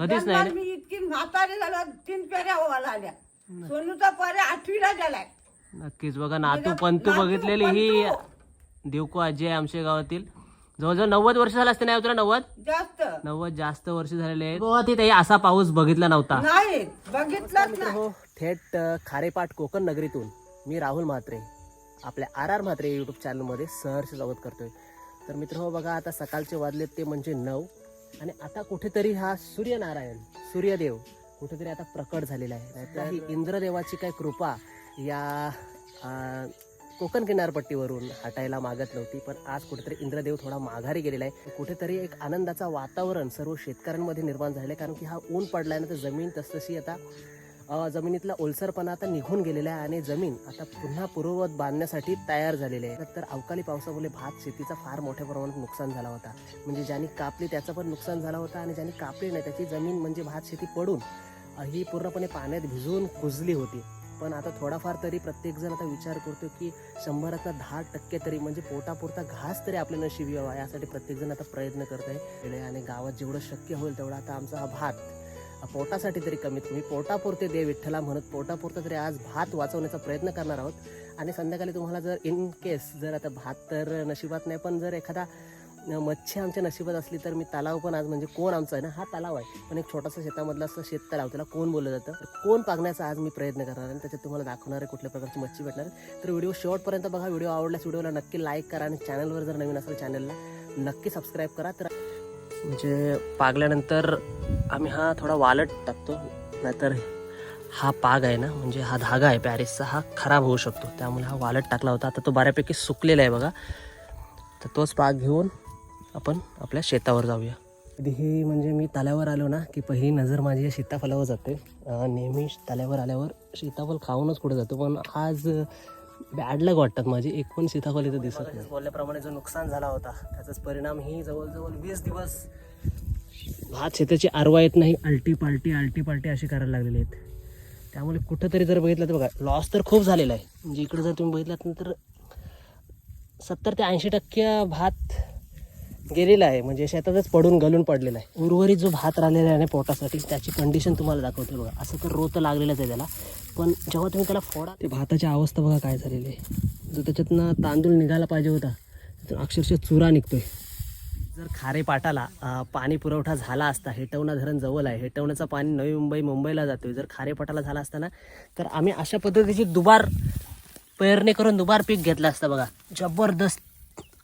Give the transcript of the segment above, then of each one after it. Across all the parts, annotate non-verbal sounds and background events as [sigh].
कधीच नाही मी इतकी म्हातारी झालं तीन पेऱ्या व्हायला आल्या. सोनूचा पर्या आठवीला गेलाय. नक्कीच बघा नातू पंतू नातू, बघितलेली ही. देवको आजी आहे आमच्या गावातील. जवळजवळ नव्वद वर्ष झालं असते नाही तुला? नव्वद? जास्त. नव्वद जास्त वर्ष झालेले आहेत. गोवा तिथे असा पाऊस बघितला नव्हता. नाही बघितलंच नाही. हो थेट अ, खारेपाट कोकण नगरीतून मी राहुल म्हात्रे आपल्या आर आर म्हात्रे यूट्यूब चॅनलमध्ये सहर्ष स्वागत करतोय. तर मित्र हो बघा आता सकाळचे वाजलेत ते म्हणजे नऊ. आणि आता कुठेतरी हा सूर्यनारायण सूर्यदेव कुठेतरी आता प्रकट झालेला आहे. नाहीतर ही इंद्रदेवाची काय कृपा या कोकण किनारपट्टीवरून हटायला मागत नव्हती पण आज कुठेतरी इंद्रदेव थोडा माघारी गेलेला आहे. कुठेतरी एक आनंदाचा वातावरण सर्व शेतकऱ्यांमध्ये निर्माण झालं आहे कारण की हा ऊन पडलाय ना तर जमीन तसतशी आता जमिनीतला ओलसरपणा आता निघून गेलेला आहे आणि जमीन आता पुन्हा पूर्ववत बांधण्यासाठी तयार झालेली आहे. तर अवकाळी पावसामुळे भात शेतीचा फार मोठ्या प्रमाणात नुकसान झाला होता. म्हणजे ज्यांनी कापली त्याचं पण नुकसान झालं होतं आणि ज्यांनी कापली नाही त्याची जमीन म्हणजे भात शेती पडून ही पूर्णपणे पाण्यात भिजून कुजली होती. पण आता थोडाफार तरी प्रत्येकजण आता विचार करतो की शंभरातला दहा टक्के तरी म्हणजे पोटापुरता घास तरी आपल्या नशीब यावा यासाठी प्रत्येकजण आता प्रयत्न करत आहे. आणि गावात जेवढं शक्य होईल तेवढा आता आमचा हा भात पोटासाठी तरी कमीत कमी. पोटापुरते दे विठ्ठला म्हणत पोटापुरतं तरी आज भात वाचवण्याचा प्रयत्न करणार आहोत. आणि संध्याकाळी तुम्हाला जर इन केस जर आता भात तर नशिबात नाही पण जर एखादा मच्छी आमच्या नशिबात असली तर मी तलाव पण आज म्हणजे कोण आमचा आहे ना हा तलाव आहे. पण एक छोटासा शेतामधला असं शेत तलाव त्याला कोण बोललं जातं? तर कोण पागण्याचा आज मी प्रयत्न करणार आहे आणि त्याच्यात तुम्हाला दाखवणार आहे कुठल्या प्रकारची मच्छी भेटणार तर व्हिडिओ शेवटपर्यंत बघा व्हिडिओ आवडल्यास व्हिडिओला नक्की लाईक करा आणि चॅनलवर जर नवीन असेल चॅनलला नक्की सबस्क्राईब करा. तर म्हणजे पागल्यानंतर आम्ही हा थोडा वालट टाकतो नाहीतर हा पाग आहे ना म्हणजे हा धागा आहे पॅरिसचा हा खराब होऊ शकतो. त्यामुळे हा वालट टाकला होता. आता तो बऱ्यापैकी सुकलेला आहे बघा. तर तोच पाग घेऊन आपण आपल्या शेतावर जाऊया. कधीही म्हणजे मी तल्यावर आलो ना की पहिली नजर माझी या सीताफळावर जाते. नेहमी तल्यावर आल्यावर सीताफळ खाऊनच कुठे जातो. पण आज बॅड लग वाटतात माझी. एक पण सीताफळ इथं दिसत नाही. बोलल्याप्रमाणे जो नुकसान झाला होता त्याचाच परिणाम ही जवळजवळ वीस दिवस भात शेताची आरवा येत नाही अल्टी पाल्टी अल्टी पाल्टी अशी करायला लागलेली आहेत. त्यामुळे कुठंतरी जर बघितलं तर बघा लॉस तर खूप झालेला आहे. म्हणजे इकडे जर तुम्ही बघितलात तर सत्तर ते ऐंशी टक्के भात गेलेला आहे. म्हणजे शेतातच पडून गलून पडलेला आहे. उर्वरित जो भात राहिलेला आहे ना पोटासाठी त्याची कंडिशन तुम्हाला दाखवते बघा. असं तर रोत लागलेलंच आहे त्याला. पण जेव्हा तुम्ही त्याला फोडा ते भाताची अवस्था बघा काय झालेली आहे. जो त्याच्यातनं तांदूळ निघायला पाहिजे होता त्यातून अक्षरशः चुरा निघतोय. जर खारे पाटाला पाणी पुरवठा झाला असता हेटवणा धरण जवळ आहे हेटवण्याचं पाणी नवी मुंबई मुंबईला जातोय जर खारे पाटाला झाला असता ना तर आम्ही अशा पद्धतीची दुबार पेरणी करून दुबार पीक घेतलं असतं बघा. जबरदस्त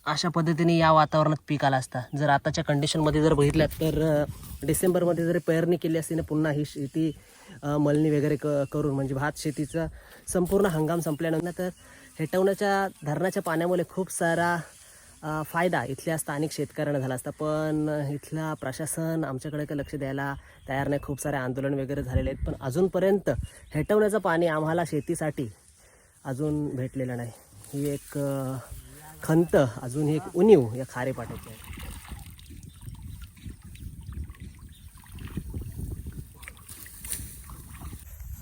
अशा पद्धतीने या वातावरणात पीक आला असता. जर आताच्या कंडिशनमध्ये जर बघितलं तर डिसेंबरमध्ये जर पेरणी केली असती ना पुन्हा ही शेती मलणी मळणी वगैरे क करून म्हणजे भात शेतीचा संपूर्ण हंगाम संपल्यानंतर तर हेटवण्याच्या धरणाच्या पाण्यामुळे खूप सारा फायदा इथल्या स्थानिक शेतकऱ्यांना झाला असता. पण इथला प्रशासन आमच्याकडे काही लक्ष द्यायला तयार नाही. खूप सारे आंदोलन वगैरे झालेले आहेत. पण अजूनपर्यंत हेटवण्याचं पाणी आम्हाला शेतीसाठी अजून भेटलेलं नाही. ही एक खंत अजून ही एक उणीव या खारे पाट्याची आहे.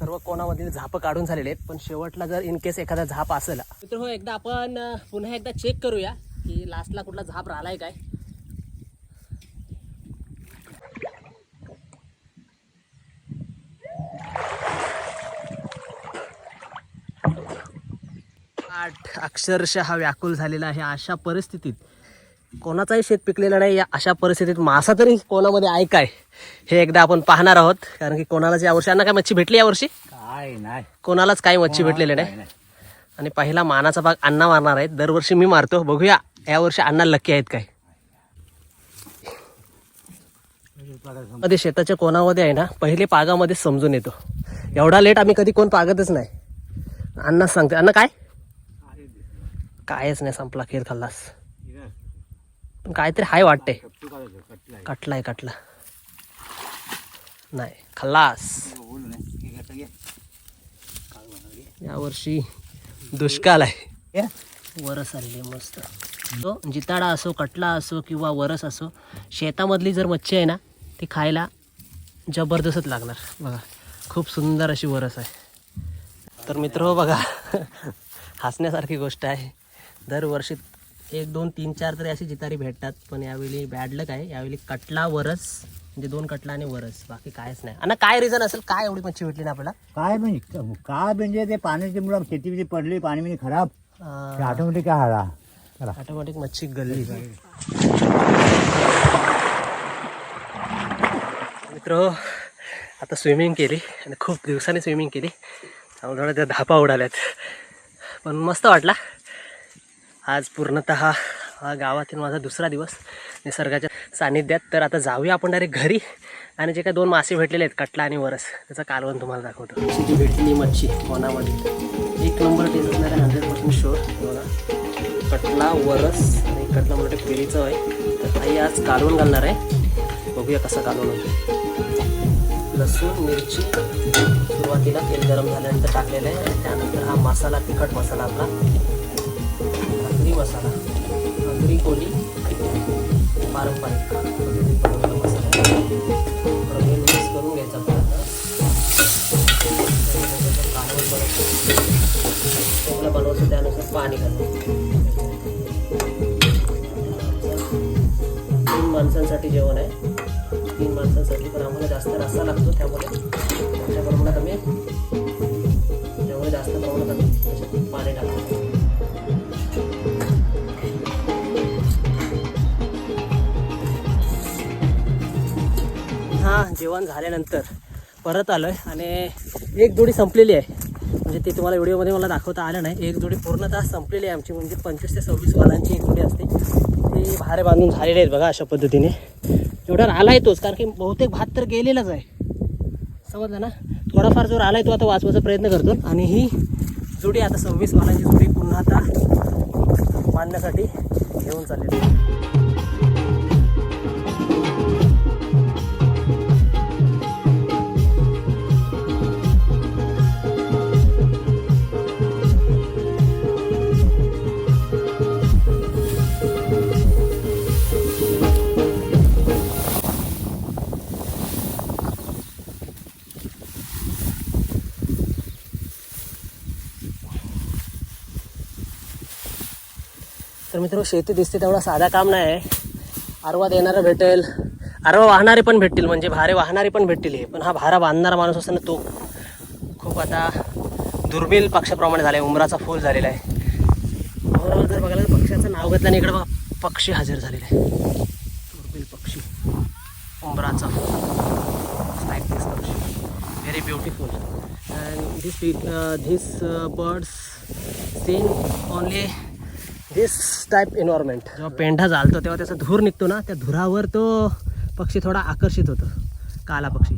सर्व कोणामधील झापं काढून झालेले आहेत. पण शेवटला जर इन केस एखादा झाप असेल. तर हो एकदा आपण पुन्हा एकदा चेक करूया की लास्टला कुठला झाप राहिलाय काय. आठ अक्षरशः हा व्याकुल झालेला आहे अशा परिस्थितीत. कोणाचाही शेत पिकलेलं नाही या अशा परिस्थितीत मासा तरी कोणामध्ये आहे काय? हे एकदा आपण पाहणार आहोत कारण की कोणालाच यावर्षी अण्णा काय मच्छी भेटली यावर्षी काय नाही. कोणालाच काही मच्छी भेटलेली नाही. आणि पहिला मानाचा भाग अण्णा मारणार आहेत. दरवर्षी मी मारतो. बघूया यावर्षी अण्णा लक्की आहेत काय? मध्ये शेताच्या कोणामध्ये आहे ना पहिले पागामध्ये समजून येतो. एवढा लेट आम्ही कधी कोण पागतच नाही. अण्णा सांगते. अण्णा काय? कायच नाही संपला खेळ खाल्लास. पण काहीतरी हाय वाटते कटलाय. कटला नाही खल्लास. यावर्षी दुष्काळ आहे. वरस आलेली मस्त. तो जिताडा असो कटला असो किंवा वरस असो शेतामधली जर मच्छी आहे ना ती खायला जबरदस्तच लागणार. बघा खूप सुंदर अशी वरस आहे. तर मित्र हो बघा [laughs] हसण्यासारखी गोष्ट आहे. दरवर्षी एक दोन तीन चार तरी अशी जितारी भेटतात. पण यावेळी बॅडलक आहे. यावेळी कटला वरस. म्हणजे दोन कटला आणि वरस. बाकी कायच नाही. आणि काय रिझन असेल? काय एवढी मच्छी भेटली ना आपल्याला? काय म्हणजे काय म्हणजे ते पाण्याची मुळे शेती बिती पडली पाणी बिणी खराब? ते ऑटोमॅटिक काय चला. ऑटोमॅटिक मच्छी गल्ली. मित्र आता स्विमिंग केली आणि खूप दिवसांनी स्विमिंग केली. त्यामुळे त्या धापा उडाल्यात. पण मस्त वाटला. आज पूर्णतः हा गावातील माझा दुसरा दिवस निसर्गाच्या सानिध्यात. तर आता जाऊया आपण डायरेक्ट घरी. आणि जे काय दोन मासे भेटलेले आहेत कटला आणि वरस त्याचं कालवण तुम्हाला दाखवतो. जी भेटली मच्छी कोणामध्ये? एक नंबर टेस्ट असणार आहे हंड्रेड पर्सेंट शुअर बघा कटला वरस आणि कटला मोठे पेरीचं आहे. तर आई आज कालवण घालणार आहे. बघूया कसं कालवण होतं. लसूण मिरची सुरुवातीला तेल गरम झाल्यानंतर टाकलेलं आहे. आणि त्यानंतर हा मसाला तिखट मसाला आपला. आगरी मसाला आगरी कोली पारंपरिक. पद्धतीत बनवलेला मसाला आहे. मिक्स करून घ्यायचा आपल्याला कालवण बनवतो आपल्याला बनवायचं त्यानुसार पाणी घालतो तीन माणसांसाठी जेवण आहे. तीन माणसांसाठी पण आम्हाला जास्त रस्सा लागतो त्यामुळे. मोठ्या प्रमाणात आम्ही त्यामुळे जास्त प्रमाणात आम्ही पाणी टाकतो. जेवण झाल्यानंतर परत आलो आहे आणि एक जोडी संपलेली आहे. म्हणजे ते तुम्हाला व्हिडिओमध्ये मला दाखवता आलं नाही. एक जोडी पूर्णतः संपलेली आहे आमची. म्हणजे पंचवीस ते सव्वीस वालांची एक जोडी असते. ती भारे बांधून झालेली आहेत बघा अशा पद्धतीने. जेवढा आला आहे तोच. कारण की बहुतेक भात तर गेलेलाच आहे. समजलं ना? थोडाफार जोर आला आहे तो आता वाचवायचा प्रयत्न करतो. आणि ही जोडी आता सव्वीस वालांची जोडी पुन्हा आता बांधण्यासाठी घेऊन चाललेली मित्र शेती दिसते तेवढा साधा काम नाही आहे. आरवा देणारं भेटेल. आरवा वाहणारे पण भेटतील म्हणजे भारे वाहणारे पण भेटतील हे. पण हा भारा बांधणारा माणूस असताना तो खूप आता दुर्मिळ पक्षाप्रमाणे झाला आहे उमराचा फूल झालेला आहे. ओव्हरऑल जर बघायला तर पक्ष्याचं नाव घेतलं आणि इकडे बघा पक्षी हजर झालेले आहे दुर्मिळ पक्षी. उमराचा फूल. लाईक दिस पक्षी. Very beautiful and this this birds seen only this type environment जेव्हा पेंढा जालतो तेव्हा त्याचा धूर निघतो ना त्या धुरावर तो पक्षी थोडा आकर्षित होतो. काला पक्षी.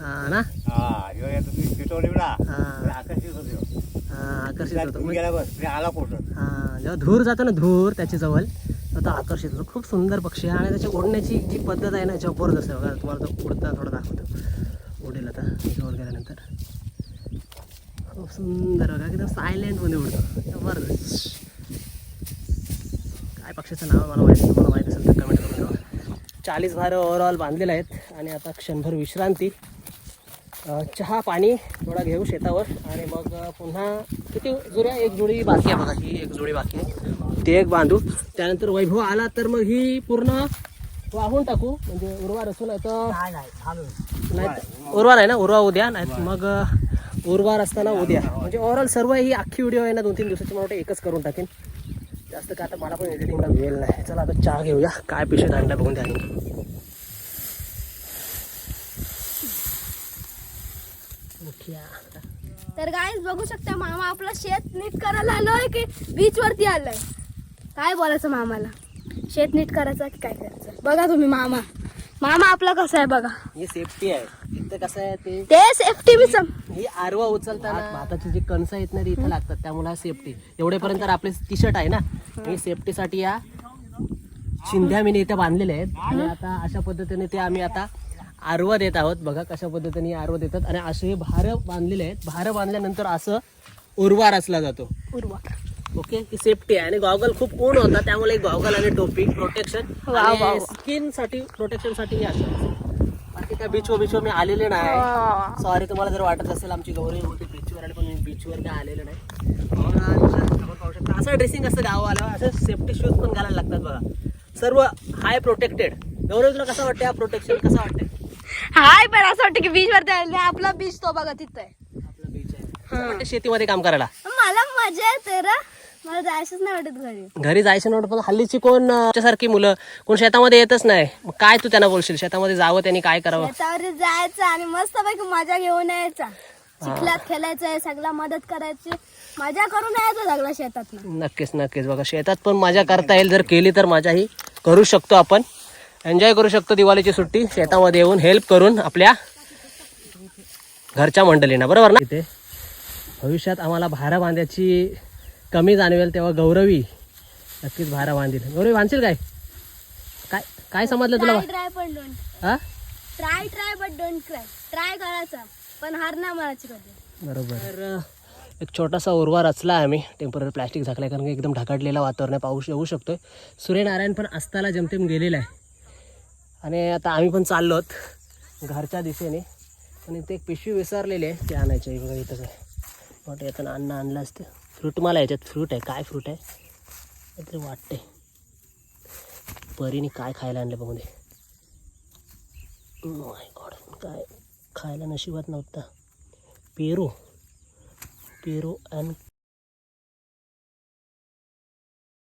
हा ना? हा हा, आकर्षित होतो हा, आकर्षित होतो. मग- गेला बस आला पोटत हा जेव्हा धूर जातो ना धूर त्याच्याजवळ तर तो आकर्षित होतो. खूप सुंदर पक्षी आहे आणि त्याची उडण्याची जी पद्धत आहे ना जबरदस्त आहे बघा. तुम्हाला तो उडताना थोडं दाखवतो. उडेल आता जवळ गेल्यानंतर. खूप सुंदर बघा एकदम सायलेंटमध्ये उडतो. जबरदस्त. पक्षाचं नाव आहे मला माहिती. तुम्हाला माहिती असेल तर कमेंट करून ठेवा. चाळीस भार ओव्हरऑल बांधलेले आहेत आणि आता क्षणभर विश्रांती. चहा पाणी थोडा घेऊ शेतावर आणि मग पुन्हा किती जुऱ्या एक जोडी बाकी आहे बघा ही एक जोडी बाकी आहे. ती एक बांधू. त्यानंतर वैभव आला तर मग ही पूर्ण वाहून टाकू. म्हणजे उर्वा रसू नाही तर नाही उर्वा नाही ना उर्वा उद्या नाही मग अ, उर्वा असताना उद्या. म्हणजे ओव्हरऑल सर्व ही अख्खी व्हिडिओ आहे ना दोन तीन दिवसाची मला वाटतं एकच करून टाकेन. जास्त काय आता मला पण एडिटिंगला वेळ नाही. चला आता चहा घेऊया. काय पिशवीत आणला बघून द्या तर गाईज बघू शकता मामा आपलं शेत नीट करायला आलोय की बीच वरती आलोय? काय बोलायचं मामाला? शेत नीट करायचं की काय करायचं? बघा तुम्ही मामा. मामा आपला कसा आहे बघा. ही सेफ्टी आहे. इथं कसं आहे ते? ते सेफ्टी सम ही आरवा उचलताना भाताची जी कणसं आहेत ना ती इथं लागतात त्यामुळे हा सेफ्टी एवढेपर्यंत आपले टी शर्ट आहे ना? ही. सेफ्टीसाठी या शिंद्या मी इथं बांधलेले आहेत. आणि आता अशा पद्धतीने ते आम्ही आता आरवा देत आहोत. बघा कशा पद्धतीने आरवा देतात. आणि असे हे भार बांधलेले आहेत. भार बांधल्यानंतर असं उर्वार असला जातो. उर्वा. ओके? ही सेफ्टी आहे. आणि गॉगल खूप ऊन होता त्यामुळे गॉगल आणि टोपी प्रोटेक्शन. स्किनसाठी प्रोटेक्शनसाठी बाकी त्या बीचवर बीचवर मी आलेले नाही. सॉरी तुम्हाला जर वाटत असेल आमची गौरी होती बीचवर आणि पण मी बीचवर काय आलेलं नाही. असं ड्रेसिंग असतं गावाला असं सेफ्टी शूज पण घालायला लागतात बघा. सर्व हाय प्रोटेक्टेड गौरव तुला कसं वाटतं प्रोटेक्शन कसं वाटतंय? हाय पण असं वाटतं की बीच वरती आले आपला बीच तो बघा तिथं आहे. आपलं बीच आहे. वाटतं शेतीमध्ये काम करायला? मला मजा येते रे. मला जायचंच नाही वाटत घरी. घरी जायचं नव्हतं पण हल्लीची कोण सारखी मुलं कोण शेतामध्ये येतच नाही. मग काय तू त्यांना बोलशील? शेतामध्ये जावं त्यांनी काय करावं? जायचं आणि मस्त पैकी मजा घेऊन यायचा. चिखलात खेळायचंय सगळा मदत करायची. मजा करून यायचं सगळं शेतात नक्कीच नक्कीच. बघा शेतात पण मजा करता येईल. जर केली तर मजा ही करू शकतो आपण. एन्जॉय करू शकतो दिवाळीची सुट्टी. शेतामध्ये येऊन हेल्प करून आपल्या घरच्या मंडळींना. बरोबर ना? इथे. भविष्यात आम्हाला भारा बांधायची कमी जाणवेल तेव्हा गौरवी नक्कीच भारा बांधील. गौरवी बांधशील काय? काय काय समजलं तुला? ट्राय ट्राय पण डोंट हा? Try try but don't try try करायचा पण हार नाही मारायची कधी. बरोबर. एक छोटासा उर्वा रचला आहे आम्ही. टेंपररी प्लॅस्टिक झाकलाय कारण की एकदम ढगाडलेलं वातावरण आहे पाऊस येऊ शकतोय. सूर्यनारायण पण अस्ताला जमतेम गेलेला आहे. आणि आता आम्ही पण चाललोत घरच्या दिशेने. पण इथे एक पिशवी विसरलेली आहे. ती आणायची आहे बघा इथं. काय वाटतं येताना अन्न आणलं असतं. फ्रूट मला याच्यात फ्रूट आहे. काय फ्रूट आहे? काहीतरी वाटते परीने काय खायला आणलं बघू दे. माय गॉड काय खायला नशिबात नव्हता. पेरू. पेरू अँड